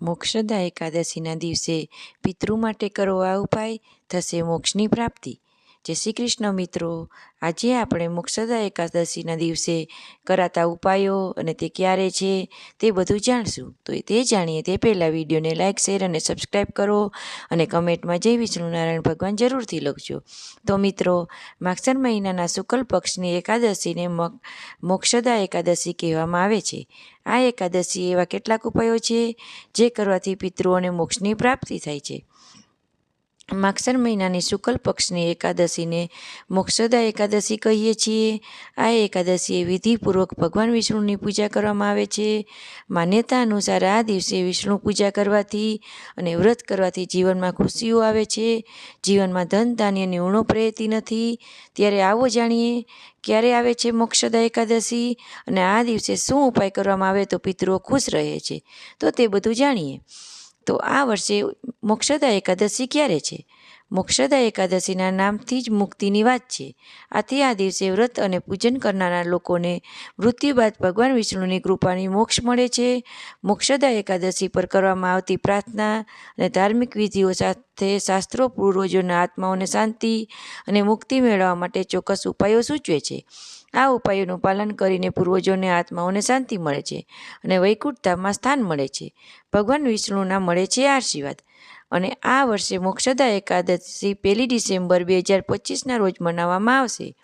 મોક્ષદા એકાદશીના દિવસે પિતૃ માટે કરો આ ઉપાય થશે મોક્ષની પ્રાપ્તિ. જય શ્રી કૃષ્ણ મિત્રો. આજે આપણે મોક્ષદા એકાદશીના દિવસે કરાતા ઉપાયો અને તે ક્યારે છે તે બધું જાણશું. તો તે જાણીએ તે પહેલાં વિડીયોને લાઇક શેર અને સબસ્ક્રાઈબ કરો અને કમેન્ટમાં જય વિષ્ણુનારાયણ ભગવાન જરૂરથી લખજો. તો મિત્રો માક્ષર મહિનાના શુક્લ પક્ષની એકાદશીને મોક્ષદા એકાદશી કહેવામાં આવે છે. આ એકાદશી એવા કેટલાક ઉપાયો છે જે કરવાથી પિતૃઓને મોક્ષની પ્રાપ્તિ થાય છે. માગસર મહિનાની શુક્લ પક્ષની એકાદશીને મોક્ષદા એકાદશી કહીએ છીએ. આ એકાદશીએ વિધિપૂર્વક ભગવાન વિષ્ણુની પૂજા કરવામાં આવે છે. માન્યતા અનુસાર આ દિવસે વિષ્ણુ પૂજા કરવાથી અને વ્રત કરવાથી જીવનમાં ખુશીઓ આવે છે. જીવનમાં ધન ધાન્યની ઉણપ રહેતી નથી. ત્યારે આવો જાણીએ, ક્યારે આવે છે મોક્ષદા એકાદશી અને આ દિવસે શું ઉપાય કરવામાં આવે તો પિતૃઓ ખુશ રહે છે. તો તે બધું જાણીએ. તો આ વર્ષે મોક્ષદા એકાદશી ક્યારે છે? મોક્ષદા એકાદશીના નામથી જ મુક્તિની વાત છે. આથી આ દિવસે વ્રત અને પૂજન કરનારા લોકોને મૃત્યુ બાદ ભગવાન વિષ્ણુની કૃપાની મોક્ષ મળે છે. મોક્ષદા એકાદશી પર કરવામાં આવતી પ્રાર્થના અને ધાર્મિક વિધિઓ સાથે શાસ્ત્રો પૂર્વજોના આત્માઓને શાંતિ અને મુક્તિ મેળવવા માટે ચોક્કસ ઉપાયો સૂચવે છે. આ ઉપાયોનું પાલન કરીને પૂર્વજોને આત્માઓને શાંતિ મળે છે અને વૈકુંઠતામાં સ્થાન મળે છે. ભગવાન વિષ્ણુના મળે છે આશીર્વાદ. અને આ વર્ષે મોક્ષદા એકાદશી પહેલી ડિસેમ્બર બે હજાર પચીસના રોજ મનાવવામાં આવશે.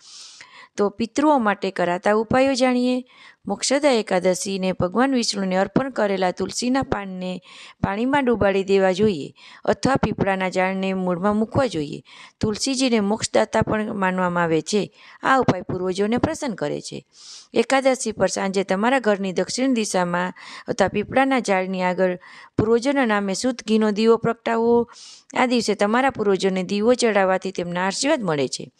તો પિતૃઓ માટે કરાતા ઉપાયો જાણીએ. મોક્ષદા એકાદશીને ભગવાન વિષ્ણુને અર્પણ કરેલા તુલસીના પાનને પાણીમાં ડૂબાડી દેવા જોઈએ અથવા પીપળાના ઝાડને મૂળમાં મૂકવા જોઈએ. તુલસીજીને મોક્ષદાતા પણ માનવામાં આવે છે. આ ઉપાય પૂર્વજોને પ્રસન્ન કરે છે. એકાદશી પર સાંજે તમારા ઘરની દક્ષિણ દિશામાં અથવા પીપળાના ઝાડની આગળ પૂર્વજોના નામે શુદ્ધ ઘીનો દીવો પ્રગટાવવો આ દિવસે તમારા પૂર્વજોને દીવો ચડાવવાથી તેમના આશીર્વાદ મળે છે.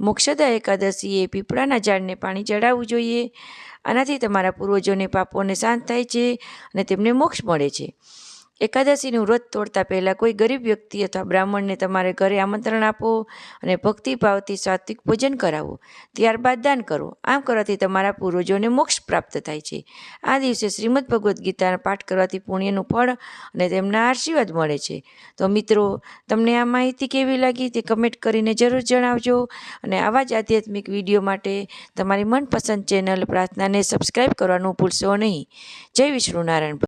મોક્ષદા એકાદશીએ પીપળાના ઝાડને પાણી ચડાવવું જોઈએ. આનાથી તમારા પૂર્વજોને પાપોને શાંત થાય છે અને તેમને મોક્ષ મળે છે. એકાદશીનું વ્રત તોડતા પહેલાં કોઈ ગરીબ વ્યક્તિ અથવા બ્રાહ્મણને તમારે ઘરે આમંત્રણ આપો અને ભક્તિભાવથી સાત્વિક ભોજન કરાવો. ત્યારબાદ દાન કરો. આમ કરવાથી તમારા પૂર્વજોને મોક્ષ પ્રાપ્ત થાય છે. આ દિવસે શ્રીમદ ભગવદ્ ગીતાના પાઠ કરવાથી પુણ્યનું ફળ અને તેમના આશીર્વાદ મળે છે. તો મિત્રો, તમને આ માહિતી કેવી લાગી તે કમેન્ટ કરીને જરૂર જણાવજો અને આવા જ આધ્યાત્મિક વીડિયો માટે તમારી મનપસંદ ચેનલ પ્રાર્થનાને સબસ્ક્રાઈબ કરવાનું ભૂલશો નહીં. જય વિષ્ણુ નારાયણ